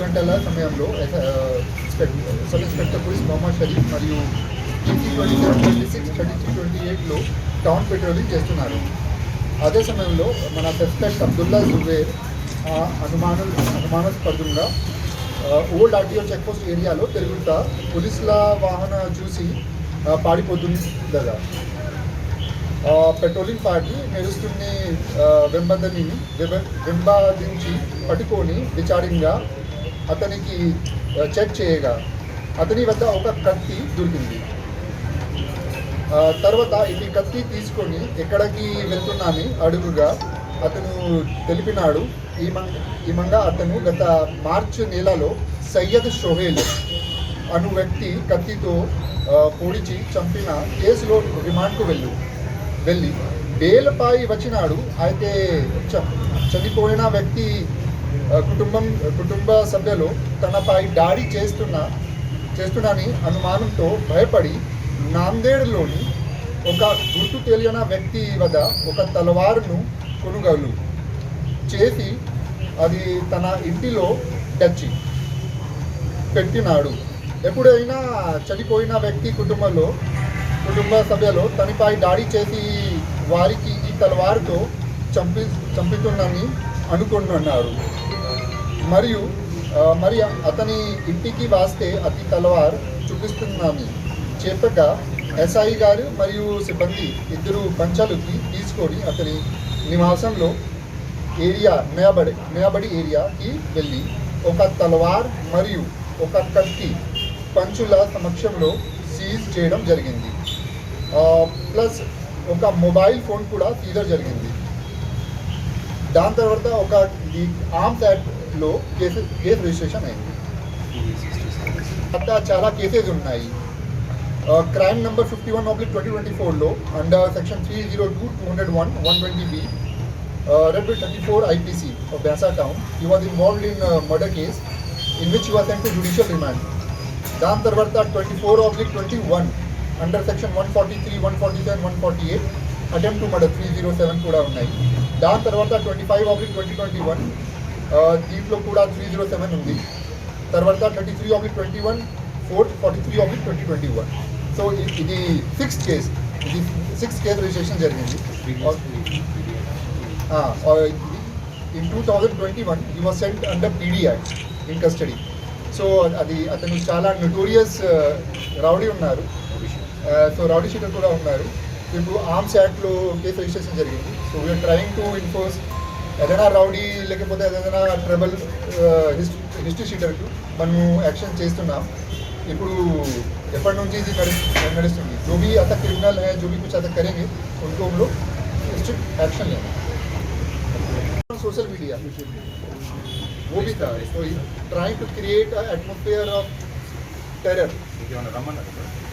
గంటల సమయంలో sub inspector police Mohammed Sharif మరియు twenty twenty seven twenty six twenty twenty ఎయిట్లో టౌన్ పెట్రోలింగ్ చేస్తున్నారు. అదే సమయంలో మన సస్పెక్ట్ అబ్దుల్లా జుబేర్ అనుమాన అనుమాను అనుమానాస్పదంగా ఓల్డ్ ఆర్టీఓ చెక్పోస్ట్ ఏరియాలో తిరుగుతా పోలీసుల వాహన చూసి పాడిపోతుంది కదా పెట్రోలింగ్ పార్టీ మెరుస్తున్న వెంబదని వెంబదించి పట్టుకొని విచారంగా అతనికి చెక్ చేయగా అతని వద్ద ఒక కత్తి దొరికింది. తర్వాత ఇది కత్తి తీసుకొని ఎక్కడికి వెళ్తున్నానని అడుగుగా అతను తెలిపినాడు. ఈ మంగ అతను గత మార్చి నెలలో సయ్యద్ షోహేల్ అను వ్యక్తి కత్తితో పొడిచి చంపిన కేసులో రిమాండ్కు వెళ్ళు. వెళ్ళి. బెయిల్పై వచ్చినాడు. అయితే చ- చనిపోయిన వ్యక్తి కుటుంబం కుటుంబ సభ్యులు తనపై దాడి చేస్తున్న చేస్తున్నాని అనుమానంతో భయపడి నాందేడ్లోని ఒక గుర్తు తెలియని వ్యక్తి వద్ద ఒక తలవారును కొనుగోలు చేసి అది తన ఇంటిలో తెచ్చి పెట్టినాడు. ఎప్పుడైనా చనిపోయిన వ్యక్తి కుటుంబంలో కుటుంబ సభ్యులు తనపై దాడి చేసి వారికి ఈ తలవారుతో చంపి చంపుతుందని అనుకుంటున్నారు. మరియు మరి అతని ఇంటికి వాస్తే అతి తలవార్ చూపిస్తున్నాను చెప్పగా ఎస్ఐ గారు మరియు సిబ్బంది ఇద్దరు పంచాలకి తీసుకొని అతని నివాసంలో ఏరియా మేబడి మేబడి ఏరియాకి వెళ్ళి ఒక తలవార్ మరియు ఒక కత్తి పంచుల సమక్షంలో సీజ్ చేయడం జరిగింది. ప్లస్ ఒక మొబైల్ ఫోన్ కూడా సీజర్ జరిగింది. దాని తర్వాత ఒక ఈ ఆర్మ్స్ యాక్ట్లో కేసెస్ కేసు రిజిస్ట్రేషన్ అయింది. అట్లా చాలా కేసెస్ ఉన్నాయి. Crime number fifty one oblique twenty twenty ఫోర్లో under section three zero two two hundred one one twenty B read thirty four IPC of బ్యాసా town he was involved in murder case in which was sent to judicial remand దాని తర్వాత twenty four oblique twenty one under section one forty three one forty seven one forty eight attempt to murder three zero seven కూడా ఉన్నాయి. దాని తర్వాత twenty five oblique twenty twenty one దీంట్లో కూడా three zero seven ఉంది. తర్వాత thirty three oblique twenty one four forty three oblique twenty twenty one so ఇది sixth case ఇది సిక్స్త్ కేస్ రిజిస్ట్రేషన్ జరిగింది. In two thousand twenty one he was sent under PD in custody so అది అతను చాలా notorious rowdy ఉన్నారు. So rowdy sheeter కూడా ఉన్నారు ఇప్పుడు ఆర్మ్స్ యాక్ట్లో కేసు రిజిస్ట్రేషన్ జరిగింది so we're trying to enforce ఏదైనా రౌడీ లేకపోతే ఏదైనా ట్రబుల్ హిస్టరీ షీటర్కు మనము యాక్షన్ చేస్తున్నాం ఇప్పుడు ఎప్పటి నుంచి ఇది నడు నడుస్తుంది जो भी आता क्रिमिनल है जो भी कुछ आता करेंगे उनको हम लोग स्ट्रिक्ट एक्शन लेंगे सोशल मीडिया वो भी था तो trying to create atmosphere of terror ఏమైనా రమ్మన్నారు